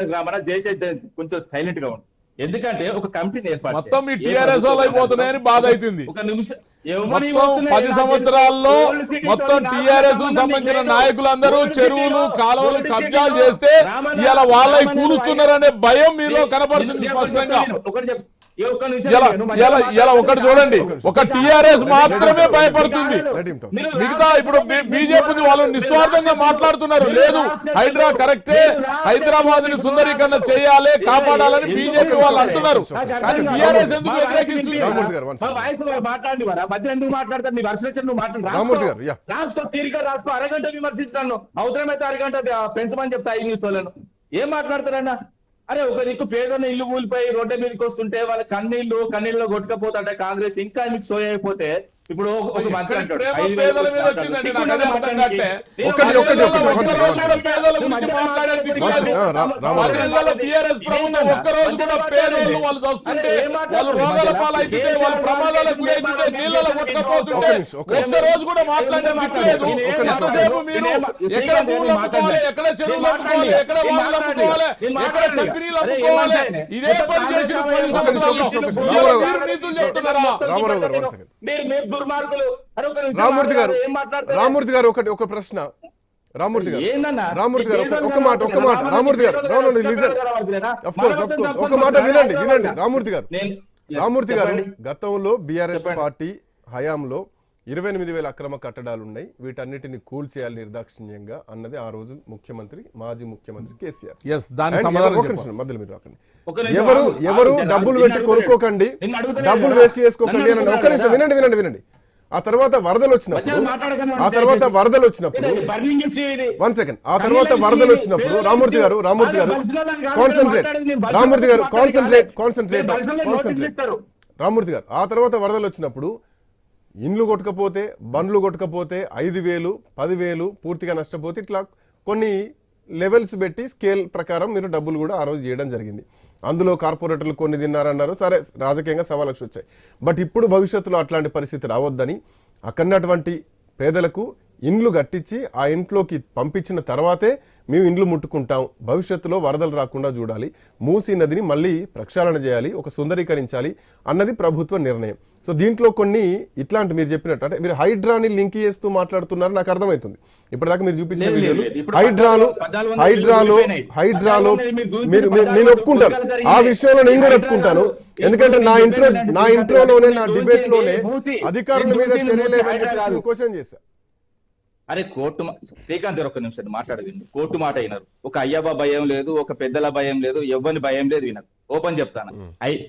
జయచేద్ద కొంచెం సైలెంట్గా ఉండు ఎందుకంటే ఒక కమిటీని ఏర్పాటు మొత్తం టీఆర్ఎస్ వాళ్ళు అయిపోతున్నాయని బాధ అవుతుంది ఒక నిమిషం? పది సంవత్సరాల్లో మొత్తం టీఆర్ఎస్ సంబంధం సంబంధించిన లేదు. నాయకులందరూ చెరువులు కాలువలు కబ్జాలు చేస్తే ఇలా రామన్న కూలుస్తున్నారనే భయం మీలో కనపడుతుంది స్పష్టంగా ఇలా ఒకటి చూడండి. ఒక టీఆర్ఎస్ మాత్రమే భయపడుతుంది. మిగతా ఇప్పుడు బీజేపీ వాళ్ళు నిస్వార్థంగా మాట్లాడుతున్నారు. లేదు హైడ్రా కరెక్టే హైదరాబాద్ని సుందరీకరణ చేయాలి కాపాడాలని బీజేపీ వాళ్ళు అంటున్నారు. కానీ టీఆర్ఎస్ ఎందుకు వ్యతిరేకిస్తుంది. రాసుకో. తీరిక రాసుకో. అరగంట విమర్శించాను అవసరమైతే అరగంట పెంచమని చెప్తా ఈ న్యూస్ వాళ్ళను ఏం మాట్లాడతారన్నా? అరే ఒక దిక్కు పేదన్న ఇల్లు కూలిపోయి రోడ్డు మీదకి వస్తుంటే వాళ్ళ కన్నీళ్ళు కన్నీళ్ళు కొట్టుకపోతాడ కాంగ్రెస్. ఇంకా మీకు సోయ అయిపోతే ఇప్పుడు ఒక మంత్రి అంటాడు, ఒక్కరోజు కూడా పేదోళ్ళు వాళ్ళు వాళ్ళు రోగాల వాళ్ళు ప్రమాదాలకు గురైతుంటే నీళ్ళలో కొట్టుకపోతుంటే ఒక్క రోజు కూడా మాట్లాడే దిక్కులేదు. ఎంతసేపు మీరు ఎక్కడ భూములు అమ్ముకోవాలి ఎక్కడ చెరువులు అమ్ముకోవాలి ఎక్కడ వాళ్ళు అమ్ముకోవాలి ఎక్కడ కంపెనీలు అమ్ముకోవాలి? ఇదే పని చేసిన పది సంవత్సరాల్లో ఒక్క నిమిషం. ఇవాళ మీరు నీతులు చెప్తున్నారా దుర్మార్గులు ఒక రామూర్తి గారు? రామూర్తి గారు ఒకటి ఒక ప్రశ్న. రామూర్తి గారు? రామూర్తి గారు ఒక- ఒక మాట ఒక మాట. రామూర్తి గారు లిజన్ కోర్స్ కోర్స్ ఒక మాట వినండి వినండి రామూర్తి గారు. నేను- రామూర్తి గారు. గతంలో బీఆర్ఎస్. పార్టీ హయాంలో ఇరవై ఎనిమిది వేల అక్రమ కట్టడాలు ఉన్నాయి వీటన్నిటిని కూల్ చేయాలి నిర్దాక్షిణ్యంగా అన్నది ఆ రోజు ముఖ్యమంత్రి మాజీ ముఖ్యమంత్రి కేసీఆర్. ఒక మధ్యలో మీరు రాకండి. ఒక నిమిషం. ఎవరు. ఎవరు డబ్బులు పెట్టి. కొనుక్కోకండి డబ్బులు. వేస్ట్ చేసుకోకండి ఒక్క నిమిషం వినండి వినండి వినండి. ఆ తర్వాత వరదలు వచ్చినప్పుడు ఆ తర్వాత వరదలు వచ్చినప్పుడు. వన్ సెకండ్ ఆ తర్వాత వరదలు వచ్చినప్పుడు. రామూర్తి గారు రామూర్తి గారు కాన్సన్ట్రేట్ రామూర్తి గారు కాన్సన్ట్రేట్. Concentrate concentrate. రామూర్తి గారు ఆ తర్వాత వరదలు వచ్చినప్పుడు ఇండ్లు కొట్టకపోతే బండ్లు కొట్టకపోతే ఐదు వేలు పదివేలు పూర్తిగా నష్టపోతే ఇట్లా కొన్ని లెవెల్స్ పెట్టి స్కేల్ ప్రకారం మీరు డబ్బులు కూడా ఆ రోజు చేయడం జరిగింది అందులో కార్పొరేటర్లు కొన్ని తిన్నారన్నారు. సరే రాజకీయంగా సవా లక్షలు వచ్చాయి బట్ ఇప్పుడు భవిష్యత్తులో అట్లాంటి పరిస్థితి రావద్దని అక్కడటువంటి పేదలకు ఇండ్లు కట్టించి ఆ ఇంట్లోకి పంపించిన తర్వాతే మేము ఇండ్లు ముట్టుకుంటాం. భవిష్యత్తులో వరదలు రాకుండా చూడాలి. మూసీ నదిని మళ్ళీ ప్రక్షాళన చేయాలి. ఒక సుందరీకరించాలి అన్నది ప్రభుత్వ నిర్ణయం. సో దీంట్లో కొన్ని ఇట్లాంటి మీరు చెప్పినట్టు అంటే మీరు హైడ్రాని లింక్ చేస్తూ మాట్లాడుతున్నారు నాకు అర్థమవుతుంది. ఇప్పటిదాకా మీరు చూపించిన వీడియోలు హైడ్రాలు హైడ్రాలో. హైడ్రాలో మీరు నేను ఒప్పుకుంటాను ఆ విషయంలో నేను కూడా ఒప్పుకుంటాను. ఎందుకంటే నా. ఇంట్లో నా ఇంట్లోనే నా డిబేట్లోనే అధికారుల మీద చర్యలు. క్వశ్చన్ చేశా. అరే కోర్టు మా- శ్రీకాంత్ గారు ఒక నిమిషం మాట్లాడదండి కోర్టు మాట అయినారు ఒక అయ్యబ్బ భయం లేదు ఒక పెద్దల భయం లేదు ఎవ్వని భయం లేదు వినరు. ఓపెన్ చెప్తాను.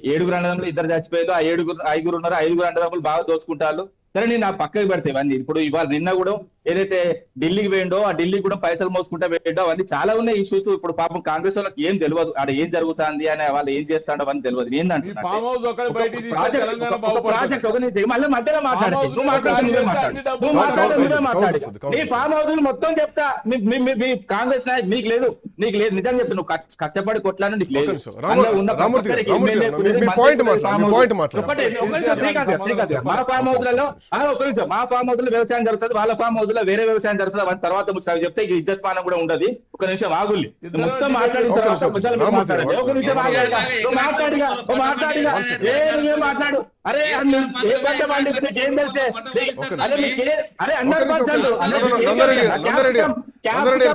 ఏడుగురు అన్నదమ్ములు ఇద్దరు చచ్చిపోయారు. ఆ ఏడుగురు ఐదుగురు ఉన్నారు. ఐదుగురు అన్నదమ్ములు బాగా దోచుకుంటారు. సరే నేను ఆ పక్కకి పెడితే ఇవన్నీ. ఇప్పుడు ఇవాళ నిన్న కూడా ఏదైతే ఢిల్లీకి వేయండో ఆ ఢిల్లీ కూడా పైసలు మోసుకుంటా వేయండో అవన్నీ చాలా ఉన్నాయి ఇష్యూస్ ఇప్పుడు పాపం కాంగ్రెస్ వాళ్ళకి ఏం తెలియదు ఆడ ఏం జరుగుతుంది అని వాళ్ళు ఏం చేస్తాడో అని తెలియదు ఏంటంటే ప్రాజెక్ట్ ఒక-. మళ్ళీ మధ్యలో మాట్లాడు. నువ్వు మాట్లాడు నువ్వే అన్ని మాట్లాడు. డబ్బులు నువ్వు మాట్లాడు కౌంటర్ నువ్వే కౌంటర్ మాట్లాడు. వస్తుంది, కౌంటర్ నీ ఫామ్ హౌస్ మొత్తం చెప్తా. మీ- కాంగ్రెస్ నాయకు నీకు లేదు. నీకు లేదు. నిజం చెప్తా. నువ్వు కష్ట- కష్టపడి కొట్లాను నీకు లేదు. మీ- ఫామ్ హౌస్. మా ఫామ్ హౌస్లో వ్యవసాయం జరుగుతుంది. వాళ్ళ ఫామ్ హౌస్ లో వేరే వ్యవసాయం జరుగుతుంది? తర్వాత ముచ్చట చెప్తే ఇక ఇజ్జత్ పానం కూడా ఉండదు. ఒక నిమిషం ఆగుల్లి మొత్తం మాట్లాడిన తర్వాత కొంచెం మాట్లాడండి. ఒక నిమిషం మాట్లాడిగా మాట్లాడిగా ఏ మాట్లాడు. అరే అన్ని ఏ పంట పండి నీకేం తెలిసే? నీ- అరే నీకే అరే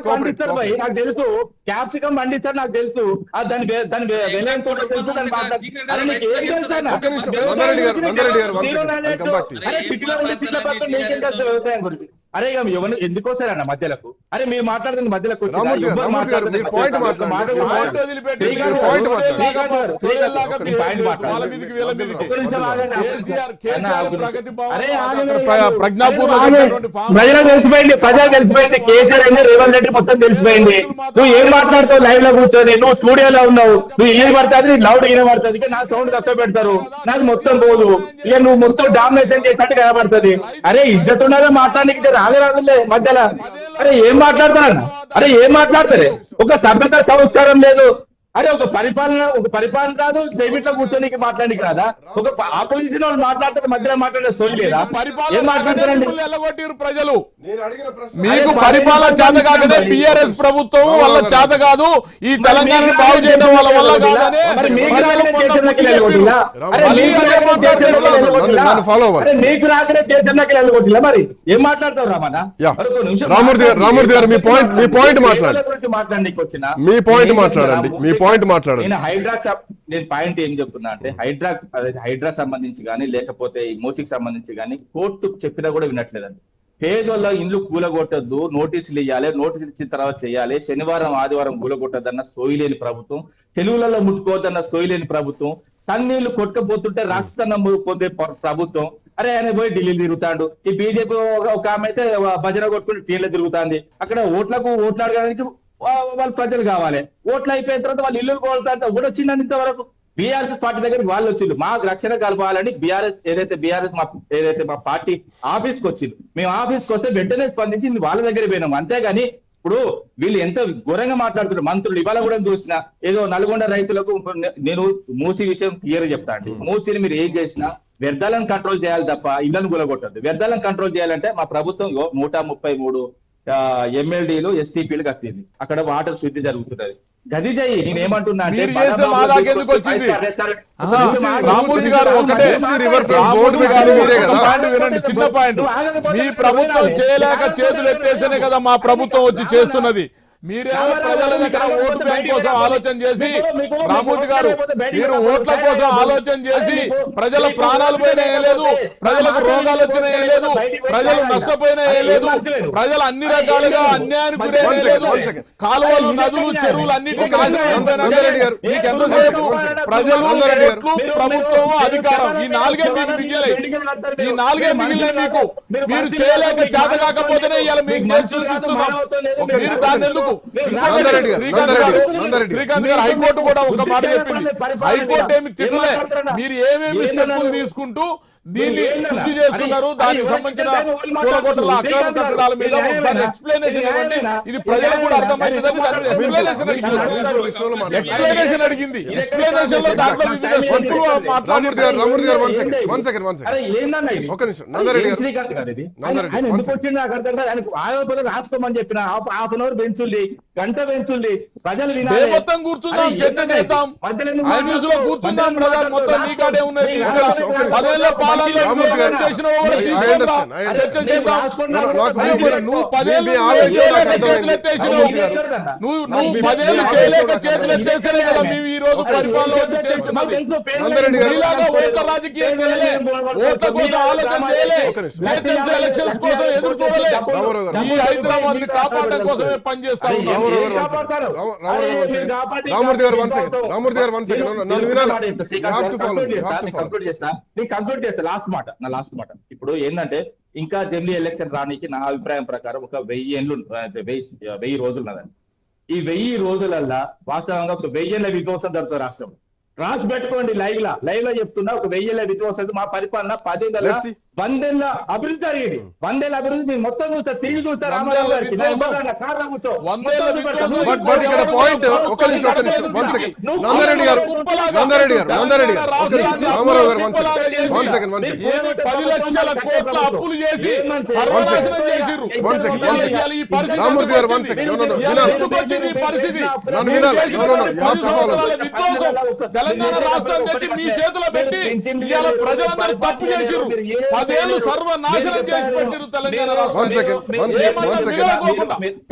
పండిస్తారు భయ్, తెలుసు. క్యాప్సికం పండిస్తారు నాకు తెలుసు. ఆ దాని వెల ఎంత తెలుసు అరే నీకు ఏం తెలుసు. అరే చిట్ల పక్కన నీకేం తెలుసు వ్యవసాయం గురించి? అరే ఇక ఎవరు ఎందుకు వస్తారన్న మధ్యలకు అరే మీరు మాట్లాడుతున్న మధ్యలకు వచ్చిరా? రామూర్తి గారు, ఎవ్వరు రామూర్తి గారు, మాట్లాడుతున్న మీరు point మధ్యలకు మాట్లాడండి. మాట మీరు మాట్లాడు. పాయింట్ వదిలిపెట్టి శ్రీకాంత్ మీరు గారు, point తోడేళ్ళలాగా- శ్రీకాంత్ గారు, తోడేళ్ళలాగా శ్రీకాంత్ గారు, behave point చేయొద్దు. వాళ్ళ మాట్లాడండి. మీదకి వీళ్ళ మీదకి ఒక్క నిమిషం ఆగండి. కేసీఆర్ అన్న, కేసీఆర్ ఒక ప్రగతి నిమిషం. భవన్ అరే, అక్కడ ఆగండి. ప్ర- ప్రజ్ఞాపూర్లో ఆగండి. కట్టినటువంటి ఫామ్ ప్రజలకు తెలిసిపోయింది ప్రజలకు తెలిసిపోయింది కేసీఆర్ అయింది రేవంత్ రెడ్డి మొత్తం తెలిసిపోయింది నువ్వు ఏం మాట్లాడుతావు లైవ్లో కూర్చొని నువ్వు స్టూడియోలో ఉన్నావు నువ్వు ఏం పడుతుంది లౌడ్ ఏం పడుతుంది ఇక నా సౌండ్ తక్కువ పెడతారు నాకు మొత్తం పోదు ఇక నువ్వు మొత్తం డామినేషన్ చేసినట్టు కనబడుతుంది అరే ఇజ్జత్ ఉన్నదో మాట్లాడడానికి రాలే మధ్యలో. అరే ఏం మాట్లాడతారన్న అరే ఏం మాట్లాడతారే ఒక సభ్యత సంస్కారం లేదు. అరే ఒక పరిపాలన ఒక పరిపాలన కాదు డెబిట్లో కూర్చోనికి మాట్లాడానికి రాదా? ఒక ఆపోజిషన్ వాళ్ళు మాట్లాడితే మధ్యలో మాట్లాడే సోయి లేదా? ఏం మాట్లాడతారండి ప్రజలు. నేను అడిగిన ప్రశ్న మీకు పరిపాలన చేత కాకనే మరి బిఆర్ఎస్ ప్రభుత్వం వల్ల చేత కాదు. ఈ తెలంగాణను మీకు బాగు చేయడం వల్ల వల్ల కాదనే మరి మీకు రాకనే దేశంలోకి వెళ్ళగొట్టిల్లా మరి? ఏం మాట్లాడతావు రామన్న రామూర్తి గారు- రామూర్తి గారు మీ point- మీ point మాట్లాడండి. మీ నేను మాట్లాడండి. మీ పాయింట్ మాట్లాడండి. నేను హైడ్రా నేను పాయింట్ ఏం చెప్తున్నా అంటే హైడ్రా హైడ్రా సంబంధించి కానీ లేకపోతే ఈ మోసికి సంబంధించి కానీ కోర్టు చెప్పినా కూడా వినట్లేదండి పేదోళ్ళ ఇల్లు కూలగొట్టద్దు నోటీసులు ఇవ్వాలి నోటీసులు ఇచ్చిన తర్వాత చేయాలి శనివారం ఆదివారం కూలగొట్టద్దన్న సోయిలేని ప్రభుత్వం సెలవులలో ముట్టుకోవద్దన్న సోయిలేని ప్రభుత్వం కన్నీళ్ళు కొట్టుకపోతుంటే రాక్షసన్నం పొందే ప్రభుత్వం అరే ఆయన పోయి ఢిల్లీ తిరుగుతాడు ఈ బీజేపీ ఒక ఆమె అయితే భజన కొట్టుకుని టీలో తిరుగుతాంది అక్కడ ఓట్లకు ఓట్లాడడానికి వాళ్ళ ప్రజలు కావాలి. ఓట్లు అయిపోయిన తర్వాత వాళ్ళు ఇల్లు కోల్తాంటే కూడా వచ్చిందని ఇంతవరకు బీఆర్ఎస్ పార్టీ దగ్గరికి వాళ్ళు వచ్చింది మాకు రక్షణ కలపాలని బీఆర్ఎస్ ఏదైతే బీఆర్ఎస్ మా ఏదైతే మా పార్టీ ఆఫీస్కి వచ్చింది మేము ఆఫీస్కి వస్తే వెంటనే స్పందించి వాళ్ళ దగ్గర పోయినాం. అంతేగాని ఇప్పుడు వీళ్ళు ఎంత ఘోరంగా మాట్లాడుతున్నారు. మంత్రులు ఇవాళ కూడా చూసిన ఏదో నల్గొండ రైతులకు నేను మూసి విషయం క్లియర్ చెప్తా అండి. మూసిని మీరు ఏం చేసినా వ్యర్థాలను కంట్రోల్ చేయాలి తప్ప ఇళ్ళను గులగొట్టద్దు వ్యర్థాలను కంట్రోల్ చేయాలంటే మా ప్రభుత్వం నూట ముప్పై మూడు ఎమ్మెల్డీలు ఎస్టీపీలు కట్టింది. అక్కడ వాటర్ శుద్ధి జరుగుతున్నది. గది చెయ్యి నేను ఏమంటున్నా అంటే మీరు చేస్తే మా దాకా ఎందుకు వచ్చింది? ఆహా, రామూర్తి గారు ఒకటే? పాయింట్ వినండి చిన్న పాయింట్. మీ ప్రభుత్వం చేయలేక చేతులు ఎత్తేస్తేనే కదా మా ప్రభుత్వం వచ్చి చేస్తున్నది. మీరేమో ప్రజల దగ్గర ఓటు బ్యాంక్ కోసం ఆలోచన చేసి రామూర్తి గారు మీరు ఓట్ల కోసం ఆలోచన చేసి ప్రజల ప్రాణాలు పోయినా ఏం లేదు ప్రజలకు రోగాలు వచ్చినా ఏం లేదు ప్రజలు నష్టపోయినా ఏం లేదు ప్రజలు అన్ని రకాలుగా అన్యాయానికి గురైనా లేదు. కాలువలు నదులు చెరువులు గారు. మీకు ఎంతసేపు ప్రజలు. ఓట్లు ప్రభుత్వం అధికారం ఈ నాలుగే మీకు మిగిలినాయి ఈ నాలుగే మిగిలినాయి మీకు మీరు చేయలేక చేత కాకపోతేనే ఇవాళ మీకు చూపిస్తున్నాం మీరు దాన్ని ఎందుకు శ్రీకాంత్ గారు హైకోర్టు కూడా ఒక మాట చెప్పింది. హైకోర్టు ఏమి తిట్టలే. మీరు ఏమేమి స్టెప్పులు తీసుకుంటూ దీన్ని శుద్ధి చేస్తున్నారు దానికి సంబంధించిన కూలగొట్టల అక్రమ కట్టడాల మీద ఒకసారి ఎక్స్ప్లెనేషన్ ఇవ్వండి ఇది ప్రజలకు కూడా అర్థమవుతుందని దాని మీద ఎక్స్ప్లెనేషన్ అడిగింది ఎక్స్ప్లెనేషన్ అడిగింది ఎక్స్ప్లెనేషన్లో దాంట్లో వివిధ స్టెప్పులు మాట్లాడుతున్నారు ఆయన ఎందుకు వచ్చింది నాకు అర్థం కాదు ఆయనకు ఆయోపద రాసుకోమని చెప్పిన హాఫ్ అన్ అవర్ పెంచుంది గంట పెంచుంది ప్రజలు వినాలి. మొత్తం కూర్చుందాం చర్చ? చేద్దాం న్యూస్లో కూర్చుందాం మొత్తం. నీకాడే. పదేళ్ళ పాలనలో చేసిన. చర్చ చేద్దాం నువ్వు. పదేళ్ళు చేయలేక చేతులు. ఎత్తేసినావు. నువ్వు నువ్వు పదేళ్ళు చేయలేక కదా మేము ఈ రోజు పరిపాలన వచ్చి చేస్తున్నది ఓట్ల రాజకీయం చేయలే ఓట్ల కోసం ఆలోచన చేయలే ఒక నిమిషం. జిహెచ్ఎంసీ ఎలక్షన్స్ కోసం ఎదురు చూడలే రామారావు గారు. ఈ హైదరాబాద్ని కాపాడడం కోసమే పనిచేస్తా ఉన్నాం రామూర్తి గారు one second. రామూర్తి గారు. నన్ను వినాలి. Follow. కంక్లూడ్ చేస్తా. నేను కంక్లూడ్ చేస్తా లాస్ట్ మాట నా లాస్ట్ మాట. ఇప్పుడు ఏంటంటే ఇంకా జమిలీ ఎలక్షన్ రానికి నా అభిప్రాయం ప్రకారం ఒక వెయ్యి ఏళ్ళు వెయ్యి వెయ్యి రోజులు ఉన్నదండి. ఈ వెయ్యి రోజులల్లా వాస్తవంగా ఒక వెయ్యేళ్ళ విధ్వంసం జరుగుతుంది రాష్ట్రం రాసి పెట్టుకోండి లైవ్ లా లైవ్లో చెప్తున్నా ఒక వెయ్యేళ్ళ విధ్వంసం మా పరిపాలన పదేళ్ళ వందేళ్ళ అభివృద్ధి జరిగింది వందేళ్ళ అభివృద్ధి మీరు మొత్తం చూస్తా తిరిగి చూస్తా రామారావు వందేళ్ళ గారికి కూర్చో. వందేళ్ళ ఇక్కడ పాయింట్ నిమిషం నిమిషం వన్ సెకండ్ నందరెడ్డి గారు నందరెడ్డి గారు నందరెడ్డి గారు ఒక్క నిమిషం. రామారావు గారు one second one second one second ఏమి పది లక్షల కోట్ల అప్పులు చేసి సర్వనాశనం చేసిర్రు. ఈ పరిస్థితి రామూర్తి గారు. ఎందుకు వచ్చింది? ఈ నన్ను వినాలి. విధ్వంసం తెలంగాణ రాష్ట్రం తెచ్చి మీ చేతిలో పెట్టి ఇవాళ ప్రజలందరూ తప్పు చేసిర్రు పదేళ్ళు సర్వనాశనం చేసి పెట్టిర్రు తెలంగాణ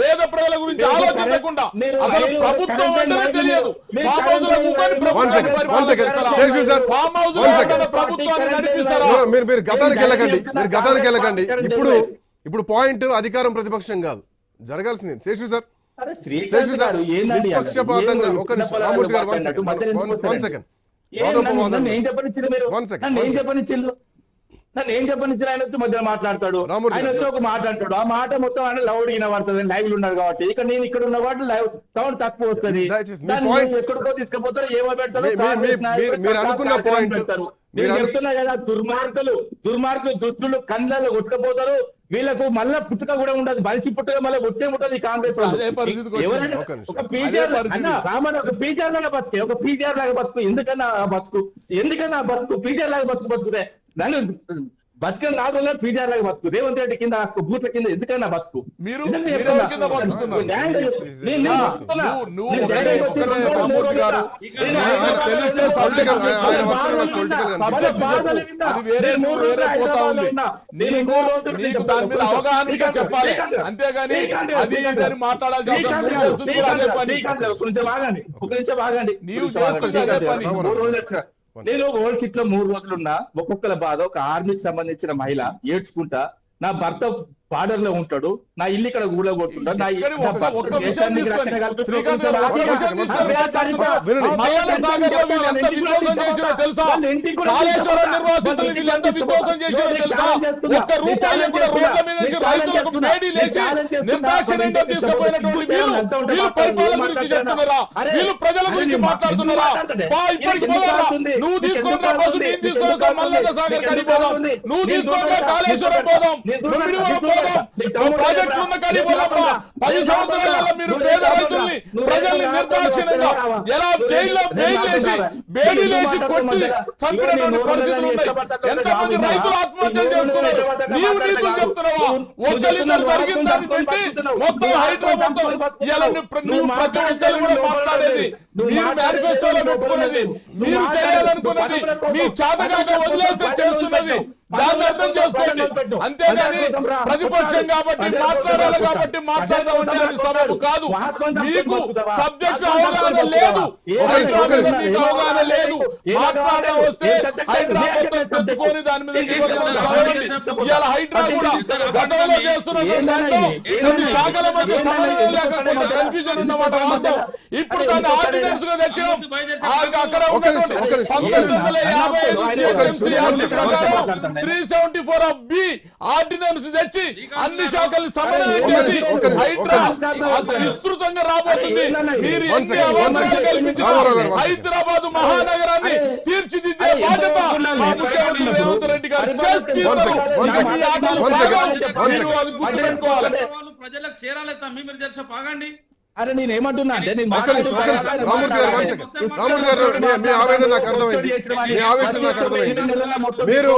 పేద ప్రజల గురించి ఆలోచించకుండా అసలు ప్రభుత్వం వెంటనే తెలియదు. ఫామ్ హౌస్లో కూకొని ఫామ్ హౌస్లో ప్రభుత్వాన్ని నడిపిస్తారా? మీరు మీరు గతానికి వెళ్ళకండి మీరు గతానికి వెళ్ళకండి. ఇప్పుడు ఇప్పుడు పాయింట్ అధికారం ప్రతిపక్షం కాదు. జరగాల్సింది. శేషు సార్? నిష్పక్షపాతంగా ఒక నిమిషం చిన్న రామూర్తి గారు వన్ సెకండ్ వన్? సెకండ్. నన్ను- ఏం చెప్పనిచ్చిన ఆయన వచ్చి మధ్యలో మాట్లాడతాడు. ఆయన. వచ్చి ఒక మాట అంటాడు. ఆ మాట మొత్తం ఆయన లౌడ్ వినబడుతుంది. లైవ్లో ఉన్నాడు కాబట్టి. ఇక్కడ నేను ఇక్కడ ఉన్న వాటి లైవ్ సౌండ్ తక్కువ వస్తుంది. ఎక్కడికో తీసుకుపోతారు. ఏమో పెడతారు మీరు చెప్తున్నా కదా దుర్మార్గులు దుర్మార్గులు దుష్టులు కళ్ళలో కొట్టుకుపోతారు. వీళ్ళకు మళ్ళా పుట్టుక కూడా ఉండదు. మనిషి పుట్టుక మళ్ళీ పుట్టే ఉంటుంది కాంగ్రెస్. ఎవరైనా ఒక పీజీఆర్ రామన్ ఒక పీజీఆర్ లాగా బతుకు ఒక పీజీఆర్ లాగా బతుకు. ఎందుకన్నా ఆ బతుకు? ఎందుకన్నా బతుకు? పీజీఆర్ లాగా బతుకు బతుకుదే నన్ను బతుకని నాలుగు రోజులు పీజీఆర్ లాగా బతుకు. రేవంత్ రెడ్డి కింద బూట్ల కింద ఎందుకన్నా బతుకు. మీరు- నీకు దాని మీద. అవగాహన చెప్పాలి. అంతేగాని. అది ఇదని శ్రీకాంత్ నువ్వు శ్రీకాంత్ పని. నేను ఓల్డ్ సిట్లో మూడు రోజులున్నా ఒక్కొక్కల బాధ ఒక ఆర్మీకి సంబంధించిన మహిళ ఏడ్చుకుంటా నా భర్త బార్డర్లో ఉంటాడు. నా ఇల్లు ఇక్కడ కొట్టుకుంటాడు నా నిర్దాక్షిణ్యంగా తీసుకుపోయినటువంటి వీళ్ళు వీళ్ళు పరిపాలన గురించి చెప్తున్నారా. వీళ్ళు ప్రజల గురించి మాట్లాడుతున్నారా? ఇప్పటికి నువ్వు తీసుకొని రా. బస్సు నేను తీసుకొని వస్తా మల్లన్న సాగర్ కడి పోదాం నువ్వు తీసుకొని కాళేశ్వరం పోదాం. పోదాం. ప్రాజెక్టులు ఉన్న కడి పోదాం సంవత్సరాలలో మీరు పేద రైతుల్ని ప్రజల్ని నిర్దాక్షిణ్యంగా ఎలా జైల్లో బెయిల్ వేసి బేడీ లేసి కొట్టి చంపినటువంటి పరిస్థితులు ఉన్నాయి. ఎంతమంది రైతులు ఆత్మహత్యలు చేసుకున్నారు? నీవు నీతులు చెప్తున్నావా? ఒక్కరిద్దరు జరిగిన దాన్ని పెట్టి మొత్తం ఇలా నువ్వు ప్ర- నువ్వు ప్రతి ఒక్కరు కూడా మాట్లాడేది. మీరు మేనిఫెస్టోలో పెట్టుకున్నది. మీరు చేయాలనుకున్నది మీ చేతగాక వదిలేస్తే చేస్తున్నది. దాన్ని అర్థం చేసుకోండి అంతేగాని ప్రతిపక్షం కాబట్టి మాట్లాడాలి కాబట్టి మాట్లాడదామంటే అది సబబు కాదు. మీకు సబ్జెక్ట్ అవగాహన లేదు. మీకు అవగాహన లేదు. మాట్లాడడం వస్తే హైడ్రా మొత్తం తెచ్చుకొని దాని మీద ఇవాళ హైడ్రా కూడా గతంలో చేస్తున్నటువంటి దాంట్లో కొన్ని శాఖల మధ్య సమన్వయం లేక కొంత కన్ఫ్యూజన్ ఉన్నమాట వాస్తవం. ఇప్పుడు దాన్ని ఆర్డినెన్స్గా తెచ్చినాం. ఆ అక్కడ. పంతొమ్మిది వందల యాభై ఐదు ప్రకారం three seventy four of B ordinance తెచ్చి అన్ని సమన్వయం చేసి హైడ్రా అది విస్తృతంగా రాబోతుంది మీరు ఎన్ని. కల్పించినా. హైదరాబాద్ మహానగరాన్ని తీర్చిదిద్దే బాధ్యత ముఖ్యమంత్రి రేవంత్ రెడ్డి గారు చేసి One second, one తీరుతారు. second. ఈ ఆటలు One second, సాగవు. one మీరు second. అది గుర్తుపెట్టుకోవాలి వాళ్ళు ప్రజలకు చేరాలి తమ్మి మీరు తెలిసి ఆగండి అరే నేను ఏమంటున్నా అంటే నేను. రామూర్తి గారు రామూర్తి గారు మీ- ఆవేదన నాకు అర్థమైంది మీ ఆవేశం నాకు అర్థమైంది మీరు